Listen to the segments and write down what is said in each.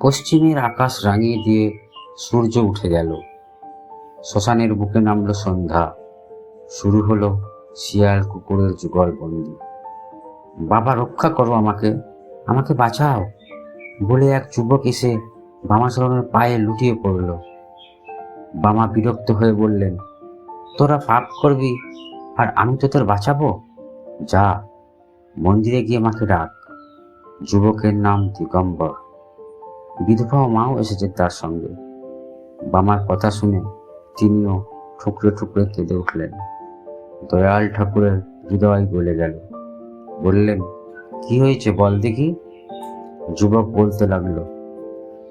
পশ্চিমের আকাশ রাঙিয়ে দিয়ে সূর্য উঠে গেল। শ্মশানের বুকে নামলো সন্ধ্যা। শুরু হলো শিয়াল কুকুরের যুগলবন্দি। বাবা, রক্ষা করো আমাকে। আমাকে বাঁচাও। বলে এক যুবক এসে বামাচরণের পায়ে লুটিয়ে পড়ল। বামা বিরক্ত হয়ে বললেন, তোরা পাপ করবি আর আমি তো তোর বাঁচাবো? যা, মন্দিরে গিয়ে মাকে ডাক। যুবকের নাম দিগম্বর। বিধবা মাও এসেছে তার সঙ্গে। বামার কথা শুনে তিনিও ঠুকরে ঠুকরে কেঁদে উঠলেন। দয়াল ঠাকুরের হৃদয় গলে গেল। বললেন, কি হয়েছে বল দেখি? যুবক বলতে লাগল,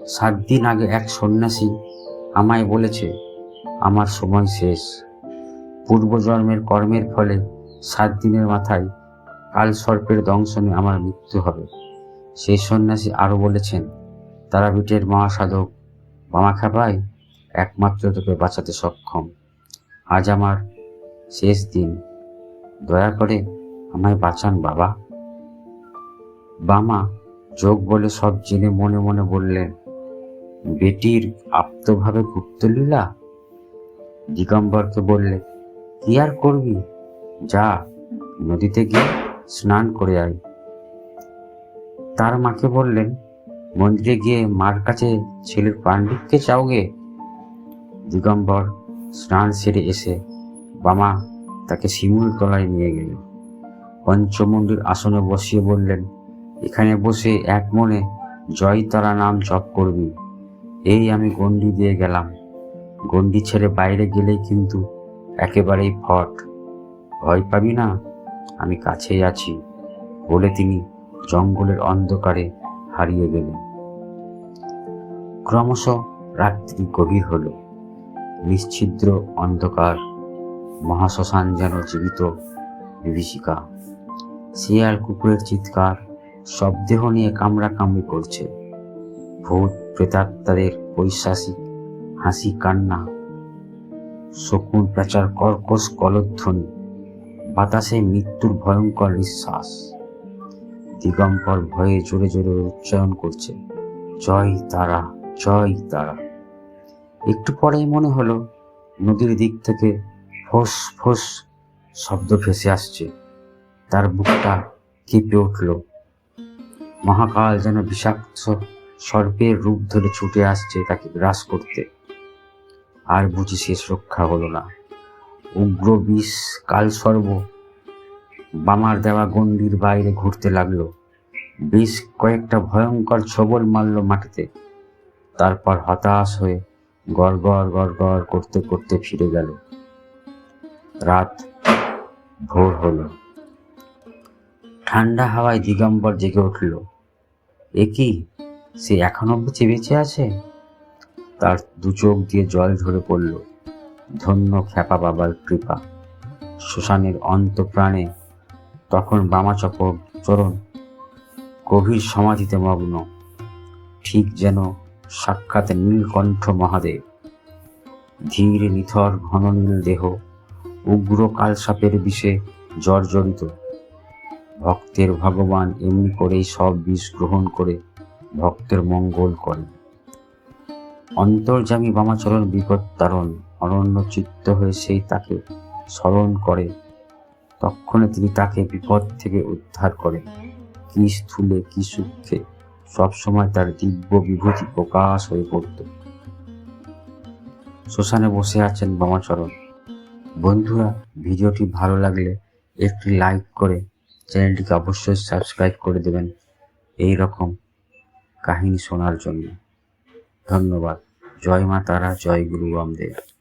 সাত দিন আগে এক সন্ন্যাসী আমায় বলেছে, আমার সময় শেষ। পূর্বজন্মের কর্মের ফলে সাত দিনের মাথায় কাল সর্পের দংশনে আমার মৃত্যু হবে। সেই সন্ন্যাসী আরও বলেছেন তারাপীঠের মহাসাধক বামা খাপাই একমাত্র তোকে বাঁচাতে সক্ষম। আজ আমার শেষ দিন। দয়া করে আমায় বাঁচান বাবা। বামা যোগ বলে সব জেনে মনে মনে বললেন, বেটির আপ্তভাবে গুপ্তলীলা? দিগম্বরকে বললে, কি আর করবি? যা, নদীতে গিয়ে স্নান করে আয়। তার মাকে বললেন মন্দিরে গিয়ে মার কাছে ছেলের পাণ্ডিতকে চাওগে দিগম্বর স্নান সেরে এসে বামা তাকে শিমুল তলায় নিয়ে গেল। পঞ্চমন্দির আসনে বসিয়ে বললেন, এখানে বসে এক মনে জয় তারা নাম জপ করবি। এই আমি গন্ডি দিয়ে গেলাম। গন্ডি ছেড়ে বাইরে গেলেই কিন্তু একেবারেই ফট। ভয় পাবি না, আমি কাছেই আছি। বলে তিনি জঙ্গলের অন্ধকারে হারিয়ে গেলেন ক্রমশ রাত্রি গভীর হল। নিশ্ছিদ্র অন্ধকার, মহাশ্মশান যেন জীবিত বিভীষিকা। শিয়াল কুকুরের চিৎকার শবদেহ নিয়ে কামড়া কামড়ি করছে। ভূত, প্রেতাত্মাদের পৈশাসিক হাসি কান্না, শকুন প্যাচার কর্কশ কলধ্বনি, বাতাসে মৃত্যুর ভয়ঙ্কর নিঃশ্বাস। দিগম্বর ভয়ে জোরে জোরে উচ্চারণ করছে, জয় তারা জয় তারা। একটু পরেই মনে হলো, নদীর দিক থেকে ফোস ফোস শব্দ ভেসে আসছে। তার বুকটা কেঁপে উঠল। মহাকাল যেন বিষাক্ত সর্পের রূপ ধরে ছুটে আসছে তাকে গ্রাস করতে। আর বুঝি শেষ রক্ষা হলো না। উগ্র বিষ কাল সর্ব বামার দেওয়া গণ্ডির বাইরে ঘুরতে লাগল। বিষ কয়েকটা ভয়ঙ্কর ছবল মারল মাটিতে। তারপর হতাশ হয়ে গড় গড় গড় করতে করতে ফিরে গেল। রাত ভোর হলো। ঠান্ডা হাওয়ায় দিগম্বর জেগে উঠল। এ কি? সে এখনও বেঁচে বেঁচে আছে? তার দু চোখ দিয়ে জল ঝরে পড়ল। ধন্য খ্যাপা বাবার কৃপা। শ্মশানের অন্তপ্রাণে তখন বামাচক চরণ, গভীর সমাধিতে মগ্ন, ঠিক যেন সাক্ষাৎ নীলকণ্ঠ মহাদেব। ধীর, নিথর, ঘন নীল দেহ, উগ্র কালসাপের বিষে জর্জরিত। ভক্তের ভগবান এমনি করেই সব বিষ গ্রহণ করে ভক্তের মঙ্গল করেন। অন্তর্জামী বামাচরণ বিপদ তারণ, অনন্য চিত্ত হয়ে সেই তাকে স্মরণ করে তক্ষণে তিনি তাকে বিপদ থেকে উদ্ধার করেন। কি স্থূলে, কি সূক্ষ্মে সবসময় তার দিব্য বিভূতি প্রকাশ হয়ে পড়ত। শ্মশানে বসে আছেন বামাচরণ। বন্ধুরা, ভিডিওটি ভালো লাগলে একটি লাইক করে চ্যানেলটিকে অবশ্যই সাবস্ক্রাইব করে দেবেন। এই রকম কাহিনী শোনার জন্য। ধন্যবাদ। জয় মা তারা, জয় গুরু রামদেব।